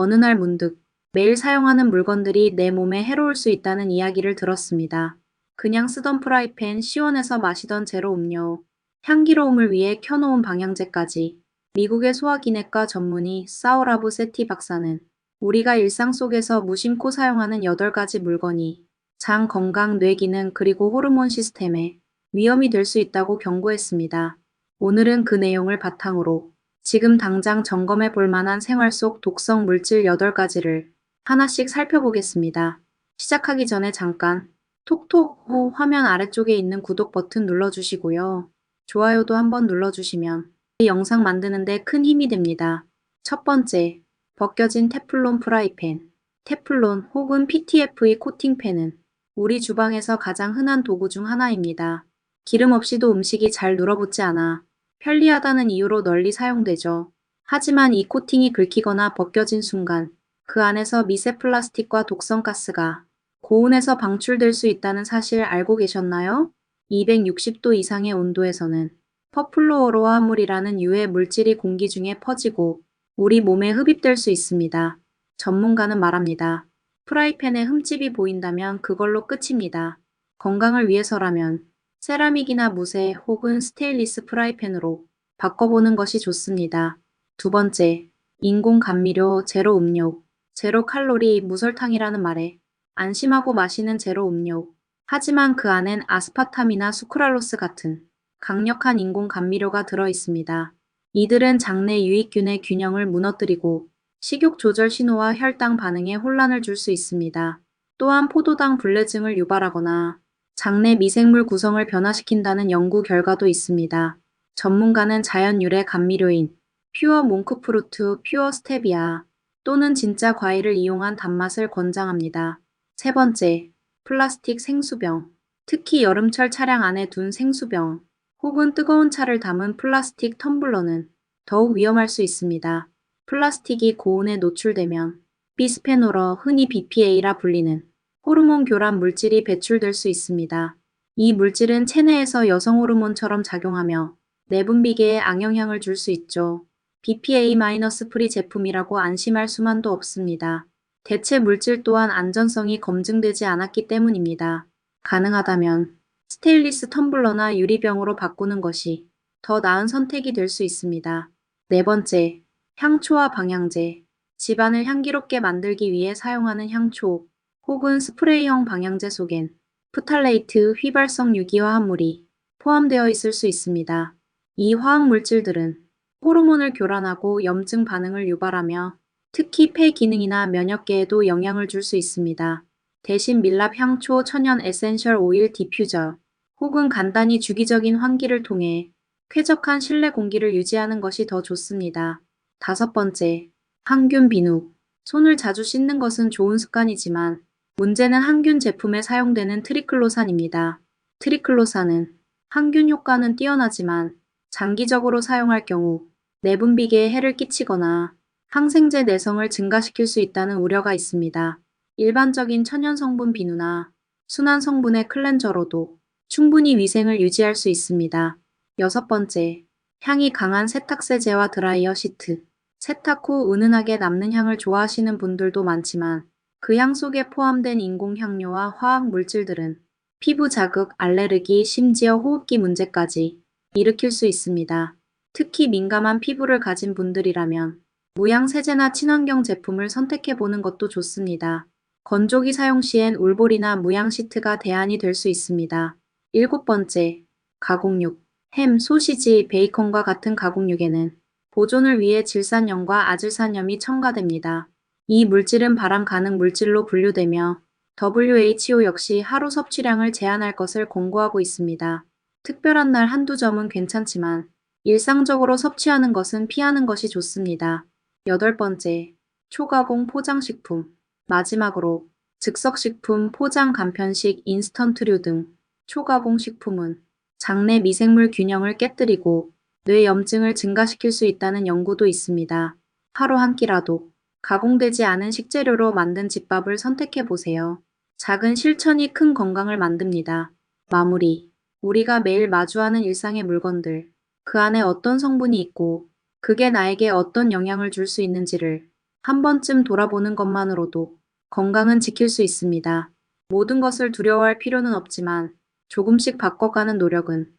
어느 날 문득 매일 사용하는 물건들이 내 몸에 해로울 수 있다는 이야기를 들었습니다. 그냥 쓰던 프라이팬, 시원해서 마시던 제로 음료, 향기로움을 위해 켜놓은 방향제까지 미국의 소화기내과 전문의 사우라브 세티 박사는 우리가 일상 속에서 무심코 사용하는 8가지 물건이 장 건강, 뇌 기능, 그리고 호르몬 시스템에 위험이 될 수 있다고 경고했습니다. 오늘은 그 내용을 바탕으로 지금 당장 점검해 볼 만한 생활 속 독성 물질 8가지를 하나씩 살펴보겠습니다. 시작하기 전에 잠깐 톡톡 호 화면 아래쪽에 있는 구독 버튼 눌러주시고요. 좋아요도 한번 눌러주시면 이 영상 만드는데 큰 힘이 됩니다. 첫 번째, 벗겨진 테플론 프라이팬. 테플론 혹은 PTFE 코팅팬은 우리 주방에서 가장 흔한 도구 중 하나입니다. 기름 없이도 음식이 잘 눌어붙지 않아 편리하다는 이유로 널리 사용되죠. 하지만 이 코팅이 긁히거나 벗겨진 순간 그 안에서 미세 플라스틱과 독성 가스가 고온에서 방출될 수 있다는 사실 알고 계셨나요? 260도 이상의 온도에서는 퍼플로어로아 함물이라는 유해 물질이 공기 중에 퍼지고 우리 몸에 흡입될 수 있습니다. 전문가는 말합니다. 프라이팬에 흠집이 보인다면 그걸로 끝입니다. 건강을 위해서라면 세라믹이나 무쇠 혹은 스테인리스 프라이팬으로 바꿔보는 것이 좋습니다. 두 번째, 인공 감미료 제로 음료, 제로 칼로리 무설탕이라는 말에 안심하고 마시는 제로 음료. 하지만 그 안엔 아스파탐이나 수크랄로스 같은 강력한 인공 감미료가 들어 있습니다. 이들은 장내 유익균의 균형을 무너뜨리고 식욕 조절 신호와 혈당 반응에 혼란을 줄 수 있습니다. 또한 포도당 불내증을 유발하거나 장내 미생물 구성을 변화시킨다는 연구 결과도 있습니다. 전문가는 자연 유래 감미료인 퓨어 몽크프루트, 퓨어 스테비아 또는 진짜 과일을 이용한 단맛을 권장합니다. 세 번째, 플라스틱 생수병. 특히 여름철 차량 안에 둔 생수병 혹은 뜨거운 차를 담은 플라스틱 텀블러는 더욱 위험할 수 있습니다. 플라스틱이 고온에 노출되면 비스페놀어 흔히 BPA라 불리는 호르몬 교란 물질이 배출될 수 있습니다. 이 물질은 체내에서 여성 호르몬처럼 작용하며 내분비계에 악영향을 줄 수 있죠. BPA-프리 제품이라고 안심할 수만도 없습니다. 대체 물질 또한 안전성이 검증되지 않았기 때문입니다. 가능하다면 스테인리스 텀블러나 유리병으로 바꾸는 것이 더 나은 선택이 될 수 있습니다. 네 번째, 향초와 방향제. 집안을 향기롭게 만들기 위해 사용하는 향초 혹은 스프레이형 방향제 속엔 프탈레이트 휘발성 유기화 합물이 포함되어 있을 수 있습니다. 이 화학 물질들은 호르몬을 교란하고 염증 반응을 유발하며 특히 폐 기능이나 면역계에도 영향을 줄 수 있습니다. 대신 밀랍 향초 천연 에센셜 오일 디퓨저 혹은 간단히 주기적인 환기를 통해 쾌적한 실내 공기를 유지하는 것이 더 좋습니다. 다섯 번째, 항균 비누. 손을 자주 씻는 것은 좋은 습관이지만 문제는 항균 제품에 사용되는 트리클로산입니다. 트리클로산은 항균 효과는 뛰어나지만 장기적으로 사용할 경우 내분비계에 해를 끼치거나 항생제 내성을 증가시킬 수 있다는 우려가 있습니다. 일반적인 천연 성분 비누나 순한 성분의 클렌저로도 충분히 위생을 유지할 수 있습니다. 여섯 번째, 향이 강한 세탁세제와 드라이어 시트. 세탁 후 은은하게 남는 향을 좋아하시는 분들도 많지만 그 향 속에 포함된 인공 향료와 화학 물질들은 피부 자극, 알레르기, 심지어 호흡기 문제까지 일으킬 수 있습니다. 특히 민감한 피부를 가진 분들이라면 무향 세제나 친환경 제품을 선택해 보는 것도 좋습니다. 건조기 사용 시엔 울볼이나 무향 시트가 대안이 될 수 있습니다. 일곱 번째, 가공육. 햄, 소시지, 베이컨과 같은 가공육에는 보존을 위해 질산염과 아질산염이 첨가됩니다. 이 물질은 발암 가능 물질로 분류되며 WHO 역시 하루 섭취량을 제한할 것을 권고하고 있습니다. 특별한 날 한두 점은 괜찮지만 일상적으로 섭취하는 것은 피하는 것이 좋습니다. 여덟 번째, 초가공 포장식품. 마지막으로 즉석식품, 포장 간편식, 인스턴트류 등 초가공 식품은 장내 미생물 균형을 깨뜨리고 뇌 염증을 증가시킬 수 있다는 연구도 있습니다. 하루 한 끼라도 가공되지 않은 식재료로 만든 집밥을 선택해 보세요. 작은 실천이 큰 건강을 만듭니다. 마무리. 우리가 매일 마주하는 일상의 물건들. 그 안에 어떤 성분이 있고 그게 나에게 어떤 영향을 줄 수 있는지를 한 번쯤 돌아보는 것만으로도 건강은 지킬 수 있습니다. 모든 것을 두려워할 필요는 없지만 조금씩 바꿔가는 노력은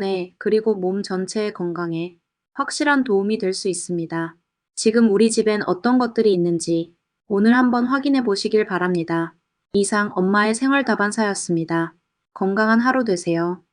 뇌 그리고 몸 전체의 건강에 확실한 도움이 될 수 있습니다. 지금 우리 집엔 어떤 것들이 있는지 오늘 한번 확인해 보시길 바랍니다. 이상 엄마의 생활 다반사였습니다. 건강한 하루 되세요.